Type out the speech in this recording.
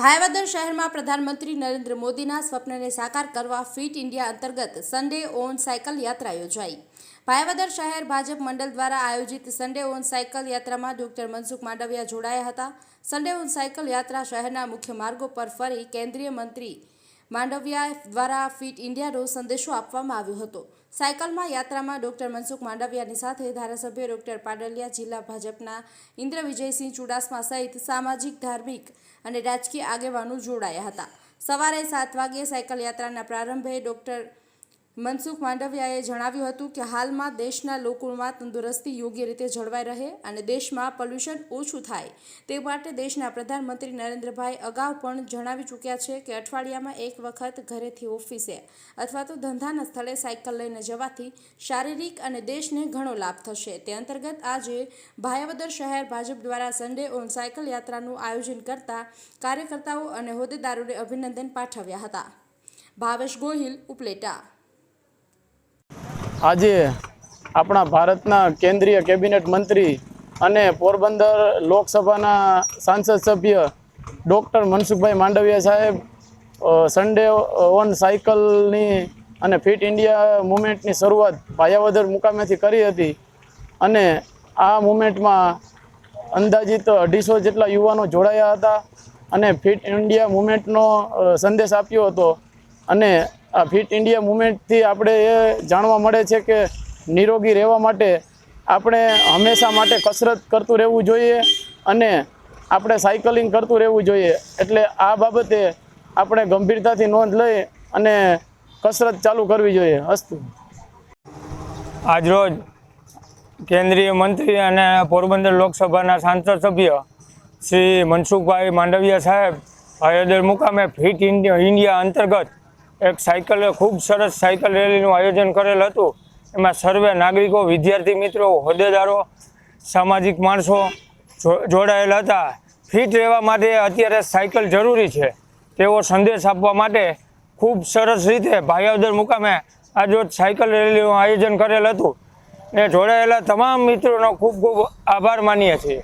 ભાયાવદર શહેરમાં પ્રધાનમંત્રી નરેન્દ્ર મોદીના સ્વપ્નને સાકાર કરવા ફિટ ઇન્ડિયા અંતર્ગત સન્ડે ઓન સાયકલ યાત્રા યોજાઈ. ભાયાવદર શહેર ભાજપ મંડળ દ્વારા આયોજિત સન્ડે ઓન સાયકલ યાત્રામાં ડોક્ટર મનસુખ માંડવિયા જોડાયા હતા. સન્ડે ઓન સાયકલ યાત્રા શહેરના મુખ્ય માર્ગો પર ફરી કેન્દ્રીય મંત્રી માંડવિયા દ્વારા ફિટ ઇન્ડિયાનો સંદેશો આપવામાં આવ્યો હતો. સાયકલમાં યાત્રામાં ડોક્ટર મનસુખ માંડવિયાની સાથે ધારાસભ્ય ડોક્ટર પાડલિયા જિલ્લા ભાજપના ઇન્દ્ર વિજયસિંહ ચુડાસમા સહિત સામાજિક, ધાર્મિક અને રાજકીય આગેવાનો જોડાયા હતા. સવારે સાત વાગ્યે સાયકલ યાત્રાના પ્રારંભે ડોક્ટર મનસુખ માંડવિયાએ જણાવ્યું હતું કે હાલમાં દેશના લોકોમાં તંદુરસ્તી યોગ્ય રીતે જળવાઈ રહે અને દેશમાં પોલ્યુશન ઓછું થાય. તે માટે દેશના પ્રધાનમંત્રી નરેન્દ્રભાઈ અગાઉ પણ જણાવી ચૂક્યા છે કે અઠવાડિયામાં એક વખત ઘરેથી ઓફિસે અથવા તો ધંધાના સ્થળે સાયકલ લઈને જવાથી શારીરિક અને દેશને ઘણો લાભ થશે. તે અંતર્ગત આજે ભાયાવદર શહેર ભાજપ દ્વારા સન્ડે ઓન સાયકલ યાત્રાનું આયોજન કરતા કાર્યકર્તાઓ અને હોદ્દેદારોને અભિનંદન પાઠવ્યા હતા. ભાવેશ ગોહિલ, ઉપલેટા. આજે આપણા ભારતના કેન્દ્રીય કેબિનેટ મંત્રી અને પોરબંદર લોકસભાના સાંસદ સભ્ય ડૉક્ટર મનસુખભાઈ માંડવિયા સાહેબ સન્ડે ઓન સાયકલની અને ફિટ ઇન્ડિયા મુમેન્ટની શરૂઆત ભાયાવદર મુકામેથી કરી હતી અને આ મુમેન્ટમાં અંદાજિત અઢીસો જેટલા યુવાનો જોડાયા હતા અને ફિટ ઇન્ડિયા મુમેન્ટનો સંદેશ આપ્યો હતો અને આ ફિટ ઇન્ડિયા મુવમેન્ટથી આપણે એ જાણવા મળે છે કે નિરોગી રહેવા માટે આપણે હંમેશા માટે કસરત કરતું રહેવું જોઈએ અને આપણે સાયકલિંગ કરતું રહેવું જોઈએ. એટલે આ બાબતે આપણે ગંભીરતાથી નોંધ લઈ અને કસરત ચાલુ કરવી જોઈએ. અસ્તુ. આજરોજ કેન્દ્રીય મંત્રી અને પોરબંદર લોકસભાના સાંસદ સભ્ય શ્રી મનસુખભાઈ માંડવિયા સાહેબ ભાયોદર મુકામે ફિટ ઇન્ડિયા અંતર્ગત એક સાયકલ, ખૂબ સરસ સાયકલ રેલીનું આયોજન કરેલ હતું. એમાં સર્વે નાગરિકો, વિદ્યાર્થી મિત્રો, હોદ્દેદારો, સામાજિક માણસો જો- જોડાયેલા હતા. ફિટ રહેવા માટે અત્યારે સાયકલ જરૂરી છે. તેવો સંદેશ આપવા માટે ખૂબ સરસ રીતે ભાયાવદર મુકામે આજરોજ સાયકલ રેલીનું આયોજન કરેલ હતું. ને જોડાયેલા તમામ મિત્રોનો ખૂબ ખૂબ આભાર માનીએ છીએ.